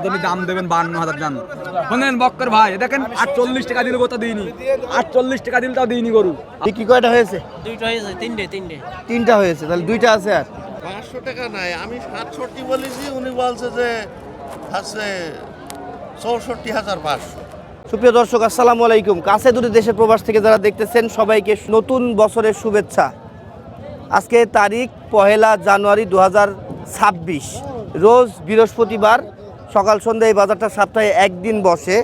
আপনি দাম দেবেন বান্ন হাজার দাম শোনেন বক্কর ভাই দেখেন আটচল্লিশ টাকা দিলে কোথা দিইনি। আটচল্লিশ টাকা দিলে তাও দিইনি গরু। বিক্রি কয়টা হয়েছে? দুইটা হয়েছে তিনটে তিনটে। তিনটা হয়েছে তাহলে দুইটা আছে আর। পাঁচশো টাকা নাই আমি সাতষট্টি বলেছি উনি বলছে যে আছে চৌষট্টি হাজার পাঁচশো। সুপ্রিয় দর্শক আসসালামু আলাইকুম। কাছে দূরে দেশের প্রবাস থেকে যারা দেখতেছেন সবাইকে নতুন বছরের শুভেচ্ছা। আজকে তারিখ পহেলা জানুয়ারি দু হাজার ছাব্বিশ রোজ বৃহস্পতিবার সকাল সন্ধ্যা এই বাজারটা সপ্তাহে একদিন বসে।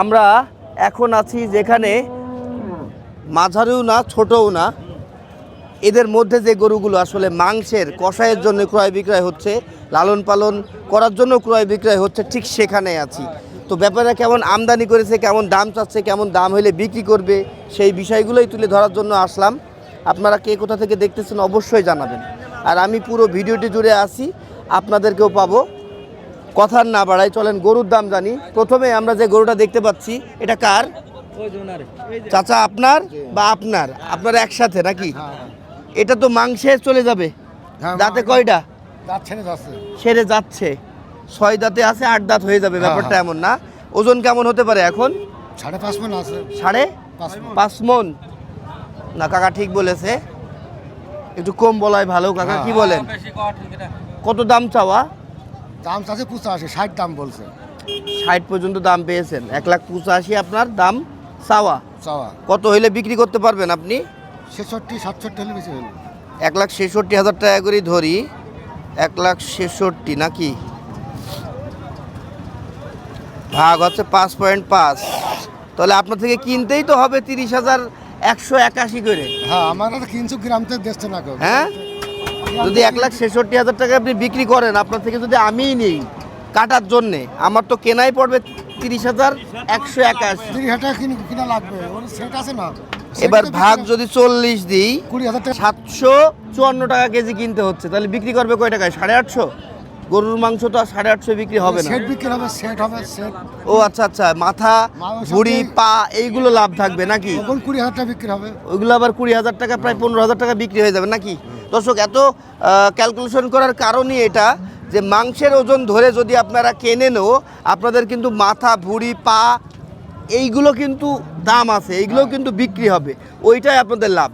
আমরা এখন আছি যেখানে মাঝারিও না, ছোটও না। এদের মধ্যে যে গরুগুলো আসলে মাংসের কষায়ের জন্য ক্রয় বিক্রয় হচ্ছে, লালন পালন করার জন্য ক্রয় বিক্রয় হচ্ছে, ঠিক সেখানে আছি। তো ব্যাপারে কেমন আমদানি করেছে, কেমন দাম চাচ্ছে, কেমন দাম হলে বিক্রি করবে, সেই বিষয়গুলোই তুলে ধরার জন্য আসলাম। আপনারা কে কোথা থেকে দেখতেছেন অবশ্যই জানাবেন। আর আমি পুরো ভিডিওটি জুড়ে আসি আপনাদেরকেও পাবো। কথার না বাড়াই চলেন গরুর দাম জানি। প্রথমে আমরা যে গরুটা দেখতে পাচ্ছি এটা কার? চাচা আপনার বা আপনার? আপনার একসাথে নাকি? এটা তো মাংসে চলে যাবে। দাঁতে কয়টা? ছেড়ে যাচ্ছে। ছয় দাঁতে আছে আট দাঁত হয়ে যাবে ব্যাপারটা এমন না। ওজন কেমন হতে পারে এখন? সাড়ে পাঁচ মন আছে। সাড়ে পাঁচ পাঁচ মন। না কাকা ঠিক বলেছে। একটু কম বলাই ভালো কাকা কি বলেন? কত দাম চাওয়া? দাম চাচ্ছে পঁচাশি ষাট দাম বলছে। ষাট পর্যন্ত দাম পেয়েছেন। এক লাখ পঁচাশি আপনার দাম চাওয়া। চাওয়া। কত হইলে বিক্রি করতে পারবেন আপনি? ছেষট্টি সাতষট্টি হলে বেশি হলো এক লাখ ছেষট্টি হাজার টাকা করে ধরি। এক লাখ ছেষট্টি নাকি? ভাগ হচ্ছে পাঁচ পয়েন্ট পাঁচ। তাহলে আপনার থেকে কিনতেই তো হবে তিরিশ হাজার একশো একাশি করে। হ্যাঁ আমার তো কিনছু গ্রাম থেকে দেখছে না হ্যাঁ? যদি এক লাখ ছেষট্টি হাজার টাকা আপনি বিক্রি করেন আপনার থেকে যদি আমিই নিই কাটার জন্যে আমার তো কেনাই পড়বে তিরিশ হাজার একশো একাশি। তিরিশ হাজার কিনা লাগবে সেট আছে না। এবার ভাগ যদি চল্লিশ দিই সাতশো চুয়ান্ন টাকা কেজি কিনতে হচ্ছে তাহলে বিক্রি করবে কয় টাকায়? সাড়ে আটশো? গরুর মাংসটা সাড়ে আটশো বিক্রি হবে না। সেট বিক্রি হবে সেট হবে সেট। ও আচ্ছা আচ্ছা মাথা ভুড়ি পা এইগুলো লাভ থাকবে নাকি? তখন কুড়ি হাজার টাকা বিক্রি হবে। ওইগুলো আবার কুড়ি হাজার টাকা প্রায় পনেরো হাজার টাকা বিক্রি হয়ে যাবে নাকি? দর্শক এত ক্যালকুলেশন করার কারণই এটা যে মাংসের ওজন ধরে যদি আপনারা কেনেনও আপনাদের কিন্তু মাথা ভুড়ি পা এইগুলো কিন্তু দাম আছে এইগুলো কিন্তু বিক্রি হবে। ওইটাই আপনাদের লাভ।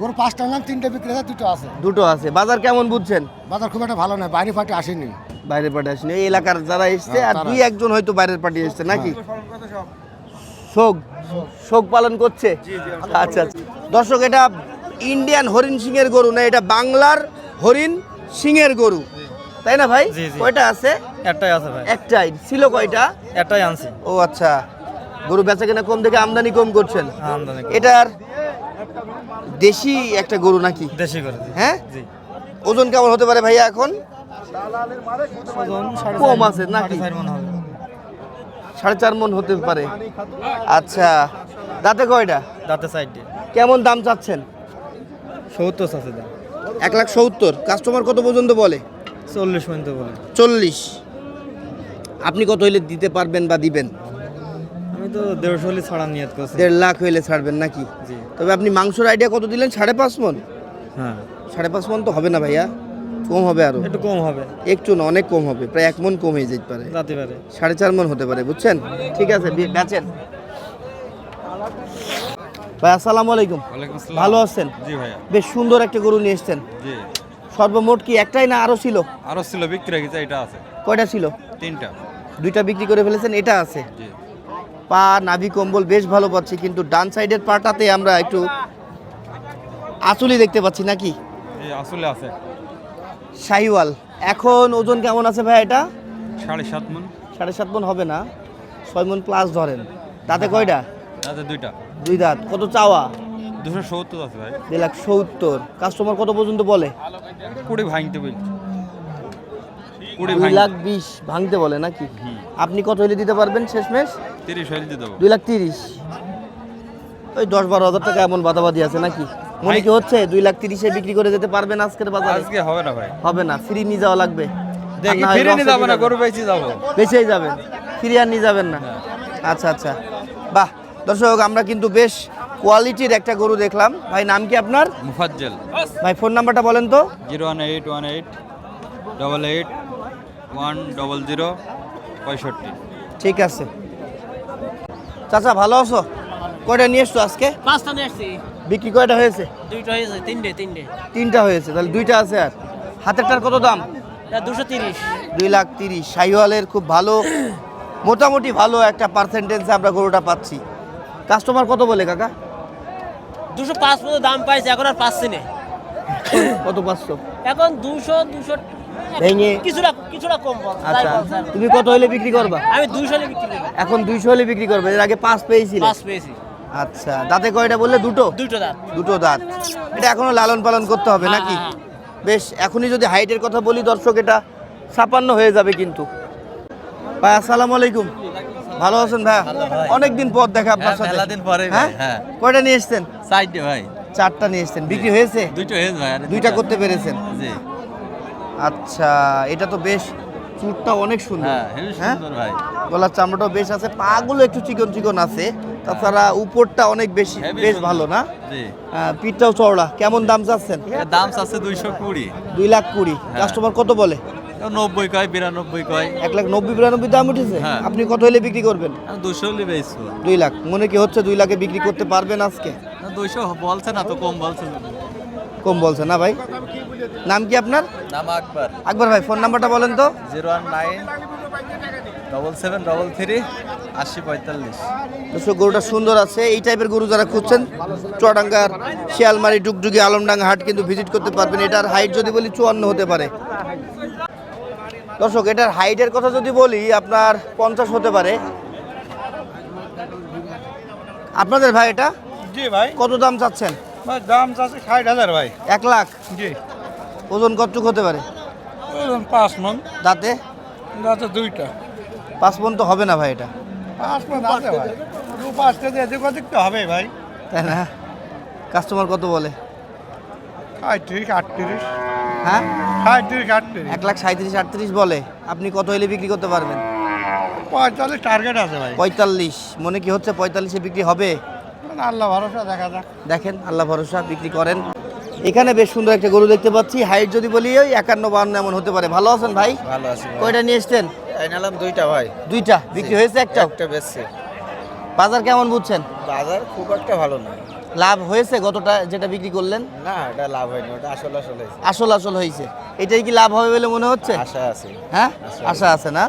গরু পাঁচটা আনলাম তিনটে বিক্রি হয় দুটো আছে। দুটো আছে। বাজার কেমন বুঝছেন? বাজার খুব একটা ভালো নয় বাইরে ফাটে আসেনি। বাইরের পার্টি আসেনি। এই এলাকার যারা এসছে হ্যাঁ, আর দুই একজন হয়তো বাইরের পার্টি এসছে নাকি? শোক। শোক পালন করছে? আচ্ছা আচ্ছা। দর্শক এটা ইন্ডিয়ান হরিণ সিংয়ের গরু না এটা বাংলার হরিণ সিংয়ের গরু। তাই না ভাই। কয়টা আছে? একটাই আছে ভাই। একটাই। ছিল কয়টা? একটাই আনছি। ও আচ্ছা। গরু বেচা কেনা কম দেখে আমদানি কম করছেন। এটার দেশি একটা গরু নাকি? দেশি দিই। হ্যাঁ? ওজন কেমন হতে পারে ভাইয়া এখন? কম আছে নাকি? সাড়ে চার মন হতে পারে। আচ্ছা দাঁতে কয়টা? দাঁতে সাইড কেমন দাম চাচ্ছেন? সত্তর আছে দাম। এক লাখ সত্তর। কাস্টমার কত পর্যন্ত বলে? চল্লিশ পর্যন্ত বলে। চল্লিশ। আপনি কত হইলে দিতে পারবেন বা দিবেন? তো দেড়শো হলে ছাড়া নিয়ত করছি। দেড় লাখ হইলে ছাড়বেন নাকি? জি। তবে আপনি মাংসর আইডিয়া কত দিলেন? সাড়ে পাঁচ মন? হ্যাঁ। সাড়ে পাঁচ মন তো হবে না ভাইয়া। কম হবে আরও। একটু কম হবে। একটু না অনেক কম হবে। প্রায় এক মন কম যেতে পারে। রাতে পারে। সাড়ে চার মন হতে পারে বুঝছেন? ঠিক আছে বেচেন। ভাই আসসালামু আলাইকুম। ভালো আছেন? জি ভাইয়া। বেশ সুন্দর একটা গরু নিয়ে এসছেন। জি। সর্বমোট কি একটাই না আরও ছিল? আরও ছিল বিক্রি হয়ে গেছে এটা আছে। কয়টা ছিল? তিনটা। দুইটা বিক্রি করে ফেলেছেন এটা আছে। জি। পা নাভি কম্বল বেশ ভালো পাচ্ছি কিন্তু ডান সাইডের পাটাতে আমরা একটু আঁচুলি দেখতে পাচ্ছি নাকি? আসলে আছে। শাহিওয়াল এখন ওজন কেমন আছে ভাই এটা? সাড়ে সাত মন। সাড়ে সাত মন হবে না ছয় মন প্লাস ধরেন। তাতে কয়টা? তাতে দুইটা। দুই দাঁত কত চাওয়া? দুশো সত্তর আছে ভাই। দুই লাখ সত্তর। কাস্টমার কত পর্যন্ত বলে? কুড়ি ভাঙতে বলছি। দুই লাখ বিশ ভাঙতে বলে নাকি? আপনি কত হলে দিতে পারবেন শেষমেশ? তিরিশ হইলে দেবো দুই লাখ তিরিশ। ওই দশ বারো হাজার টাকা এমন বাদাবাদি আছে নাকি? মনে কি হচ্ছে দুই লাখ তিরিশে বিক্রি করে যেতে পারবেন আজকের বাজারে? আজকে হবে না ভাই। হবে না ফ্রি নিয়ে যাওয়া লাগবে। দেখি হয় নিয়ে লসে না গরু বেঁচে যাব। বেঁচেই যাবেন ফিরে আর নিয়ে যাবেন না। আচ্ছা আচ্ছা। বাহ দর্শক আমরা কিন্তু বেশ কোয়ালিটির একটা গরু দেখলাম। ভাই নাম কি আপনার? মুফাজ্জল। ভাই ফোন নাম্বারটা বলেন তো। Zero one eight one eight double eight one double zero পঁয়ষট্টি। ঠিক আছে। চাচা ভালো আছো? কয়টা নিয়ে এসছো আজকে? পাঁচটা নিয়ে আসছি। বিক্রি কয়টা হয়েছে? দুইটা হয়েছে তিনটে তিনটে। তিনটা হয়েছে তাহলে দুইটা আছে আর। হাতেরটার কত দাম? দুশো তিরিশ। দুই লাখ তিরিশ। শাহিওয়ালের খুব ভালো মোটামুটি ভালো একটা পার্সেন্টেজে আমরা গরুটা পাচ্ছি। কাস্টমার কত বলে কাকা? দুশো পাঁচ পর্যন্ত দাম পাইছে এখন আর পাচ্ছি না। কত পাঁচশো এখন দুশো দুশো ভেঙে কিছুটা কিছুটা কম আচ্ছা। তুমি কত হলে বিক্রি করবা? আমি দুইশো হলে বিক্রি করি এখন দুইশো হলে বিক্রি করবে এর আগে পাঁচ পেয়েছিলে? পাঁচ পেয়েছি। আচ্ছা দাঁতে কয়টা বললে? দুটো? দুইটো দাঁত। দুটো দাঁত। এটা এখনও লালন পালন করতে হবে হ্যাঁ, নাকি হ্যাঁ। বেশ এখনই যদি হাইটের কথা বলি দর্শক এটা ছাপান্ন হয়ে যাবে কিন্তু। ভাই আসসালামু আলাইকুম। ভালো আছেন ভাই? অনেকদিন পর দেখা আপনার হ্যাঁ, সাথে। মেলা দিন পরে হ্যাঁ? হ্যাঁ। কয়টা নিয়ে এসেছেন? সাইডে ভাই। চারটা নিয়ে এসেছেন। বিক্রি হয়েছে? দুইটা হয়েছে ভাই দুইটা করতে পেরেছেন। জি। আচ্ছা এটা তো বেশ চুটটা অনেক সুন্দর। হ্যাঁ হ্যাঁ? সুন্দর ভাই। গলার চামড়াটাও বেশ আছে পাগুলো একটু চিকন চিকন আছে তাছাড়া উপরটা অনেক বেশি বেশ ভালো না? জি। আহ, পিঠটাও চওড়া কেমন দাম চাচ্ছেন? দাম আছে দুইশো কুড়ি। দুই লাখ কুড়ি। কাস্টমার কত বলে? নব্বই কয় বিরানব্বই কয়। এক লাখ নব্বই বিরানব্বই দাম উঠেছে? হ্যাঁ। আপনি কত হলে বিক্রি করবেন? দুশো হলে বেচবো। দুই লাখ। মনে কি হচ্ছে দুই লাখে বিক্রি করতে পারবেন আজকে? দুইশো বলছে না তো কম বলছে কম বলছে না ভাই? নাম কি আপনার? নাম আকবর। আকবর ভাই ফোন নাম্বারটা বলেন তো। Zero one nine double seven double three আশি পঁয়তাল্লিশ। গরুটা সুন্দর আছে। এই টাইপের গরু যারা খুঁজছেন চুয়াডাঙ্গার শিয়ালমারি ডুগডুগি আলমডাঙ্গা হাট কিন্তু ভিজিট করতে পারবেন। এটার হাইট যদি বলি চুয়ান্ন হতে পারে। দর্শক এটার হাইটের কথা যদি বলি আপনার পঞ্চাশ হতে পারে। আপনাদের ভাই এটা? জি ভাই। কত দাম চাচ্ছেন? দাম আছে ষাট হাজার ভাই। এক লাখ? জি। ওজন কতটুক হতে পারে? পাঁচ মন। দাঁতে? আছে দুইটা। পাঁচ মন তো হবে না ভাই এটা। পাঁচ মন আছে ভাই। দু পাঁচটা দিয়ে এদিক ওদিক তো হবে ভাই। তাই না? কাস্টমার কত বলে? আটত্রিশ আটত্রিশ। হ্যাঁ? সাঁত্রিশ আটত্রিশ। এক লাখ সাঁত্রিশ আটত্রিশ বলে। আপনি কত হলে বিক্রি করতে পারবেন? পঁয়তাল্লিশ টার্গেট আছে ভাই। পঁয়তাল্লিশ। মনে কি হচ্ছে পঁয়তাল্লিশে বিক্রি হবে? আল্লাহ ভরসা দেখা যাক। দেখেন আল্লাহ ভরসা বিক্রি করেন। এখানে বেশ সুন্দর একটা গরু দেখতে পাচ্ছি। হাইট যদি বলি ওই একান্ন বান্ন এমন হতে পারে। ভালো আছেন ভাই? ভালো আছে কয়টা নিয়ে এসছেন? দুইটা ভাই। দুইটা? বিক্রি হয়েছে একটা? একটা বেচছে। বাজার কেমন বুঝছেন? বাজার খুব একটা ভালো না। লাভ হয়েছে গতটা যেটা বিক্রি করলেন? না এটা লাভ হয়নি ওটা আসলে আসলে আসল আসল হয়েছে। এটাই কি লাভ হবে বলে মনে হচ্ছে? আশা আছে। হ্যাঁ? আশা আছে। না?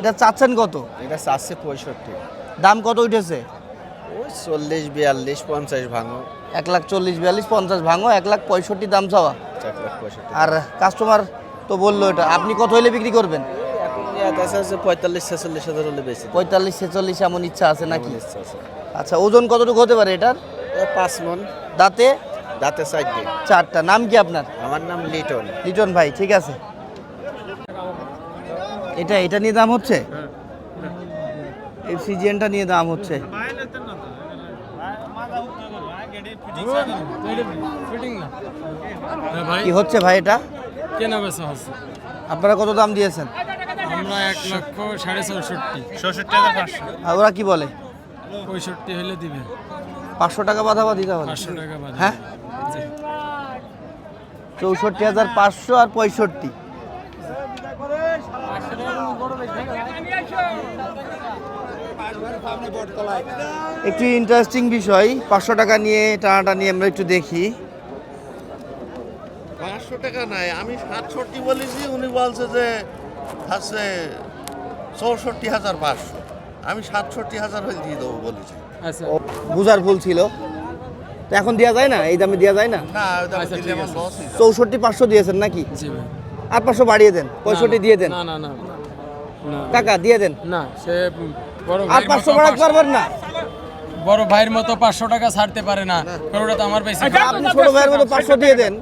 এটা চাচ্ছেন কত? এটা চারশে পঁয়ষট্টি। দাম কত উঠেছে? ওই চল্লিশ বিয়াল্লিশ পঞ্চাশ ভাঙো। এক লাখ চল্লিশ বিয়াল্লিশ পঞ্চাশ ভাঙো এক লাখ পঁয়ষট্টি দাম চাওয়া। আর কাস্টমার তো বলল এটা আপনি কত হলে বিক্রি করবেন? পঁয়তাল্লিশ ছেচল্লিশ হাজার হলে বেশি। পঁয়তাল্লিশ ছেচল্লিশ এমন ইচ্ছা আছে নাকি? আচ্ছা ওজন কতটুকু হতে পারে এটার? পাঁচ মন। দাঁতে? দাঁতে সাইড চারটা। নাম কি আপনার? আমার নাম লিটন। লিটন ভাই ঠিক আছে। এটা এটা নিয়ে দাম হচ্ছে? এই সিজিএনটা নিয়ে দাম হচ্ছে। কি হচ্ছে ভাই এটা? কেনা বেচা হচ্ছে। আপনারা কত দাম দিয়েছেন? আমরা এক লক্ষ সাড়ে চৌষট্টি। চৌষট্টি আর ওরা কি বলে? পঁয়ষট্টি হলে দিবে। পাঁচশো টাকা বাধা বা দিতে পাঁচশো টাকা হ্যাঁ? চৌষট্টি হাজার পাঁচশো আর পঁয়ষট্টি। একটু ইন্টারেস্টিং বিষয় পাঁচশো টাকা নিয়ে টানাটা নিয়ে আমরা একটু দেখি। পাঁচশো টাকা নাই আমি সাতষট্টি বলেছি উনি বলছে যে হচ্ছে চৌষট্টি হাজার পাঁচশো। আমি সাতষট্টি হাজার হলে দিয়ে দেবো বলেছি। আচ্ছা। বুঝার ভুল ছিল। তো এখন দেওয়া যায় না? এই দামে দেওয়া যায় না? আচ্ছা, আছে। হয়ে। চৌষট্টি পাঁচশো দিয়েছেন নাকি? জি ভাই। আর পাঁচশো বাড়িয়ে দেন পঁয়ষট্টি দিয়ে দেন। না না না। টাকা দিয়ে দেন। না সে বড় আর পাঁচশো মতো বাড়াতে পারবেন না। বড় ভাইয়ের মতো পাঁচশো টাকা ছাড়তে পারে না। তো আমার বেশি আপনি ছোট ভাইয়ের মতো পাঁচশো দিয়ে দেন।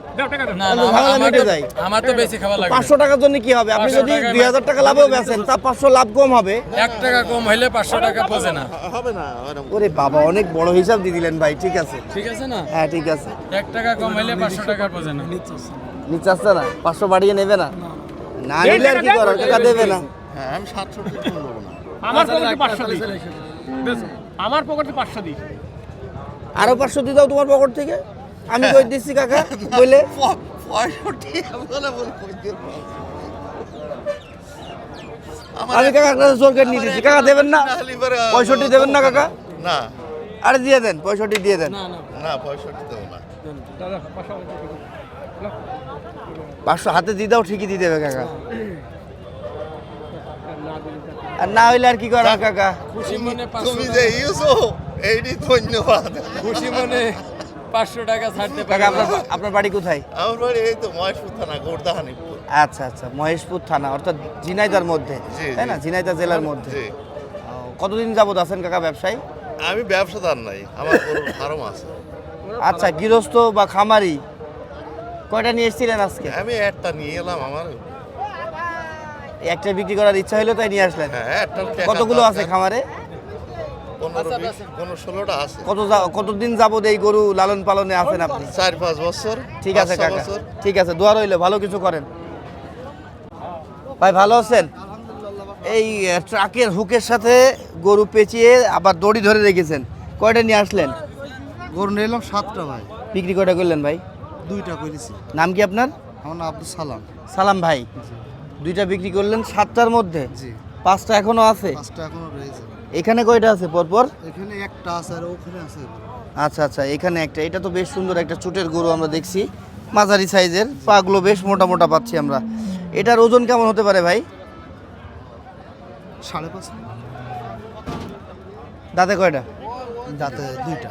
না না আমার- ঝামেলা মিটে তো- যায়। আমার তো বেশি খাওয়া লাগবে পাঁচশো টাকার জন্য কি হবে? আপনি যদি দুই হাজার টাকা লাভও বেচেন তা পাঁচশো লাভ কম হবে। এক টাকা কম হইলে পাঁচশো টাকা বোঝে না। হবে না ওরে বাবা অনেক বড় হিসাব দিয়ে দিলেন ভাই ঠিক আছে। ঠিক আছে না? হ্যাঁ ঠিক আছে। এক টাকা কম হইলে পাঁচশো টাকা বোঝে না। নিচে আসছে না। পাঁচশো বাড়িয়ে নেবে না। না নিলে আর কি করার? টাকা দেবে না। হ্যাঁ আমি সাতষট্টি দেবো না। আমার পকেটে পাঁচশো দিই। আমার পকেটে পাঁচশো দিই। আরও পাঁচশো দিয়ে দাও তোমার পকেট থেকে। আমি কই দিচ্ছি কাকা বলে পঁয়ষট্টি বলে বলে কই দেবো। আমি কাকার কাছে জোর করে নিয়ে দিচ্ছি। কাকা দেবেন না? পঁয়ষট্টি দেবেন না কাকা? না। আরে দিয়ে দেন পঁয়ষট্টি দিয়ে দেন। না পঁয়ষট্টি দেবো না। পাঁচশো হাতে দিয়ে দাও ঠিকই দিয়ে দেবে কাকা। আর না হইলে আর কি করার কাকা খুশি মনে তুমি যে ইউসো এইটি ধন্যবাদ। খুশি মনে পাঁচশো টাকা ছাড়তে পারে আপনার আপনার বাড়ি কোথায়? আমার বাড়ি এই তো মহেশপুর থানা গোর্দাহানিপুর। আচ্ছা আচ্ছা মহেশপুর থানা অর্থাৎ ঝিনাইদার মধ্যে তাই না। ঝিনাইদা জেলার মধ্যে। ও, কতদিন যাবত আছেন কাকা ব্যবসায়ী? আমি ব্যবসাদার নাই আমার ফার্ম আছে। আচ্ছা গৃহস্থ বা খামারি কয়টা নিয়ে এসেছিলেন আজকে? আমি একটা নিয়ে এলাম আমার। একটা বিক্রি করার ইচ্ছা হলো তাই নিয়ে আসলেন? হ্যাঁ কতগুলো আছে খামারে? আছে। কত কতদিন যাবত এই গরু লালন পালনে আছেন আপনি? চার পাঁচ বছর ঠিক আছে কাকা। ঠিক আছে দোয়া রইল ভালো কিছু করেন। ভাই ভালো আছেন? এই ট্রাকের হুকের সাথে গরু পেঁচিয়ে আবার দড়ি ধরে রেখেছেন। কয়টা নিয়ে আসলেন? গরু নিয়ে এলাম সাতটা ভাই। বিক্রি কয়টা করলেন ভাই? দুইটা করেছি নাম কি আপনার? আমার নাম আব্দুল সালাম। সালাম ভাই। দুইটা বিক্রি করলেন সাতটার মধ্যে? জি। পাঁচটা এখনও আছে? পাঁচটা এখনও রয়েছে। এখানে কয়টা আছে পরপর? এখানে একটা আছে আর ওখানে আছে। আচ্ছা আচ্ছা এখানে একটা। এটা তো বেশ সুন্দর একটা চুটের গরু আমরা দেখছি। মাঝারি সাইজের পাগুলো বেশ মোটা মোটা পাচ্ছি আমরা। এটার ওজন কেমন হতে পারে ভাই? সাড়ে পাঁচ দাঁতে কয়টা? যাতে দুইটা।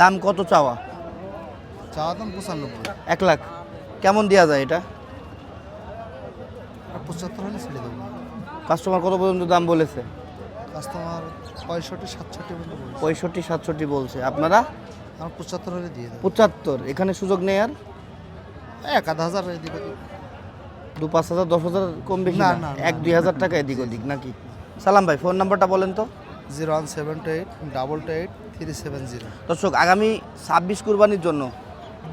দাম কত চাওয়া? চাওয়া দাম পঁচানব্বই। এক লাখ। কেমন দেওয়া যায় এটা? পঁচাত্তর হলে ছেড়ে দেবো। কাস্টমার কত পর্যন্ত দাম বলেছে? কাস্টমার পঁয়ষট্টি সাতষট্টি পর্যন্ত বলছে। পঁয়ষট্টি সাতষট্টি বলছে। আপনারা? আমার পঁচাত্তর হলে দিয়ে দেবো। পঁচাত্তর। এখানে সুযোগ নেই আর? এক আধ হাজার এদিক ওদিক। দু পাঁচ হাজার দশ হাজার কম বেশি না, না? না, এক দুই হাজার টাকা এদিক ওদিক নাকি? সালাম ভাই ফোন নাম্বারটা বলেন তো। Zero one seven two eight double two eight three seven zero. দর্শক আগামী ছাব্বিশ কুরবানির জন্য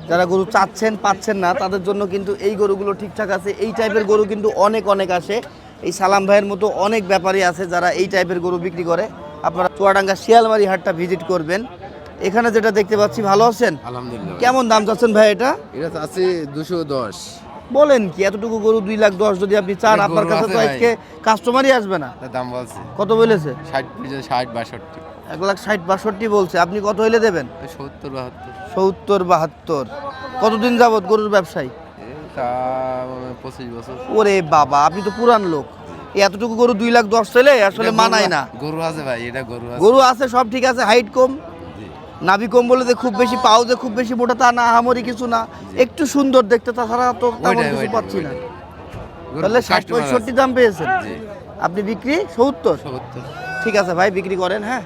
যারা গরু চাচ্ছেন পাচ্ছেন না তাদের জন্য কিন্তু এই গরুগুলো ঠিকঠাক আছে। এই টাইপের গরু কিন্তু অনেক অনেক আসে। এই সালাম ভাইয়ের মতো অনেক ব্যাপারী আছে যারা এই টাইপের গরু বিক্রি করে। আপনারা চুয়াডাঙ্গা শিয়ালমারি হাটটা ভিজিট করবেন। এখানে যেটা দেখতে পাচ্ছি ভালো আছেন? আলহামদুলিল্লাহ। কেমন দাম চাচ্ছেন ভাই এটা? এটা আছে দুশো দশ। বলেন কি এতটুকু গরু দুই লাখ দশ যদি আপনি চান আপনার কাছে তো আজকে কাস্টমারই আসবে না। দাম বলছে। কত বলেছে? ষাট ষাট বাষট্টি। এক লাখ ষাট বাষট্টি বলছে। আপনি কত হইলে দেবেন? সত্তর বাহাত্তর। সত্তর বাহাত্তর। কতদিন যাবৎ গরুর ব্যবসায়ী? পঁচিশ বছর। ওরে বাবা আপনি তো পুরান লোক। এতটুকু গরু দুই লাখ দশ চলে আসলে মানায় না। গরু আছে ভাই এটা গরু গরু আছে সব ঠিক আছে হাইট কম। নাভি কম বলে যে খুব বেশি পাও যে খুব বেশি মোটা তা না আহামরি কিছু না। একটু সুন্দর দেখতে তাছাড়া তো তেমন কিছু পাচ্ছি না। তাহলে ষাট পঁয়ষট্টি দাম পেয়েছেন। আপনি বিক্রি সত্তর। ঠিক আছে ভাই বিক্রি করেন হ্যাঁ?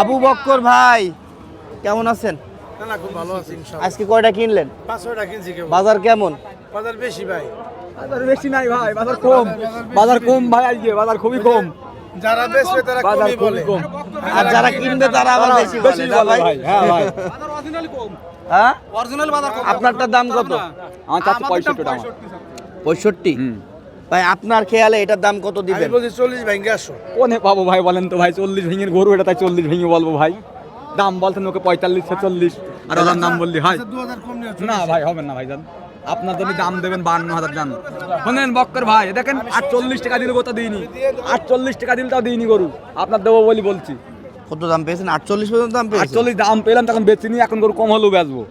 আবু বক্কর ভাই কেমন আছেন? না খুব ভালো আছি আজকে কয়টা কিনলেন? কিনছি বাজার কেমন? বাজার বেশি ভাই। বাজার বেশি নাই ভাই বাজার কম। বাজার কম ভাই আজকে বাজার খুবই কম। যারা বেচবে তারা কমই বলে। আর যারা কিনবে তারা আবার বেশি ভাই? হ্যাঁ ভাই। হ্যাঁ? অরিজিনাল বাজার কম। আপনারটার দাম কত? আমার চাচ্ছে পঁয়ষট্টি টাকা। পঁয়ষট্টি ভাই আপনার খেয়ালে এটার দাম কত আমি দিবেন? বলছি চল্লিশ ভেঙে আসো। কোনে পাবো ভাই বলেন তো ভাই চল্লিশ ভেঙে গরু এটা তাই চল্লিশ ভেঙে বলব ভাই। দাম বলতেন ওকে পঁয়তাল্লিশ ছেচল্লিশ। আর ওদের দাম বললি হয়? দু হাজার কম নিয়ে না ভাই হবে না ভাই জান। আপনার যদি দাম দেবেন বান্ন হাজার জান। শোনেন বক্কর ভাই দেখেন আটচল্লিশ টাকা দিলে কোথাও দিইনি। আটচল্লিশ টাকা দিলে তাও দিইনি গরু। আপনার দেবো বলি বলছি। কত দাম পেয়েছেন? আটচল্লিশ পর্যন্ত দাম পেয়েছেন? আটচল্লিশ দাম পেলাম তখন বেচিনি এখন গরু কম হলেও বেচবো।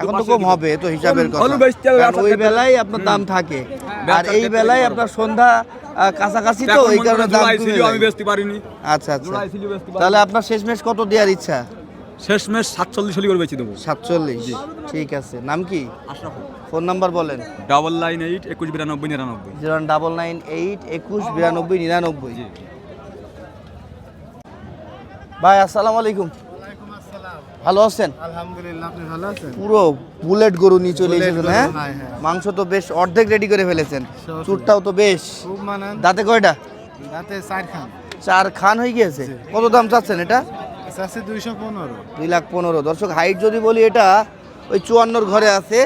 এখন তো কম হবে তো হিসাবের কথা। আসার ওই বেলায় আপনার দাম থাকে। আর এই বেলায় আপনার সন্ধ্যা কাছাকাছি তো এই কারণে দাম আমি বেচতে পারিনি। আচ্ছা আচ্ছা। তাহলে আপনার শেষমেশ কত দেওয়ার ইচ্ছা? শেষ মেশ সাতচল্লিশ হলে করে বেচে দেবো। সাতচল্লিশ। ঠিক আছে। নাম কি? ফোন নাম্বার বলেন। ডাবল লাইন এইট একুশ বিরানব্বই নিরানব্বই। জিরো ডাবল নাইন এইট একুশ বিরানব্বই নিরানব্বই। ভাই আসসালামু আলাইকুম। ভালো আছেন? আলহামদুলিল্লাহ আপনি ভালো আছেন? পুরো বুলেট গরু নিয়ে চলে এসেছেন হ্যাঁ? হ্যাঁ, হ্যাঁ। মাংস তো বেশ অর্ধেক রেডি করে ফেলেছেন। চুরটাও তো বেশ। খুব মানান দাঁতে কয়টা? রাতে চার খান। চার খান হয়ে গিয়েছে? কত দাম চাচ্ছেন এটা? দুইশো পনেরো। দুই লাখ পনেরো। দর্শক হাইট যদি বলি এটা ওই চুয়ান্নর ঘরে আছে।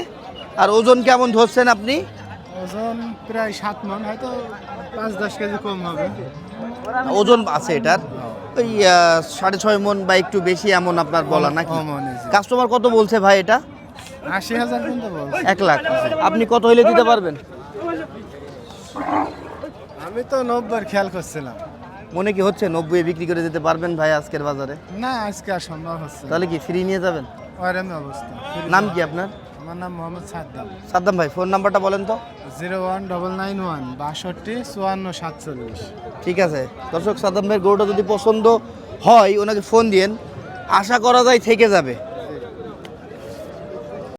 আর ওজন কেমন ধরছেন আপনি? ওজন প্রায় সাত মন হয়তো পাঁচ দশ কেজি কম হবে। ওজন আছে এটার? ওই সাড়ে ছয় মন বা একটু বেশি এমন আপনার বলা নাকি? কাস্টমার কত বলছে ভাই এটা? আশি হাজার এক লাখ। আপনি কত হইলে দিতে পারবেন? আমি তো নব্বই খেয়াল করছিলাম। মনে কি হচ্ছে নব্বই বিক্রি করে দিতে পারবেন ভাই আজকের বাজারে? না আজকে আর সম্ভব হচ্ছে তাহলে কি ফ্রি নিয়ে যাবেন? অবস্থা নাম কি আপনার? আমার নাম মোহাম্মদ সাদ্দাম। সাদ্দাম ভাই ফোন নাম্বারটা বলেন তো। Zero one double nine one বাষট্টি চুয়ান্ন সাতচল্লিশ। ঠিক আছে। দর্শক সাদ্দাম ভাইয়ের গরুটা যদি পছন্দ হয় ওনাকে ফোন দিয়েন। আশা করা যায় থেকে যাবে।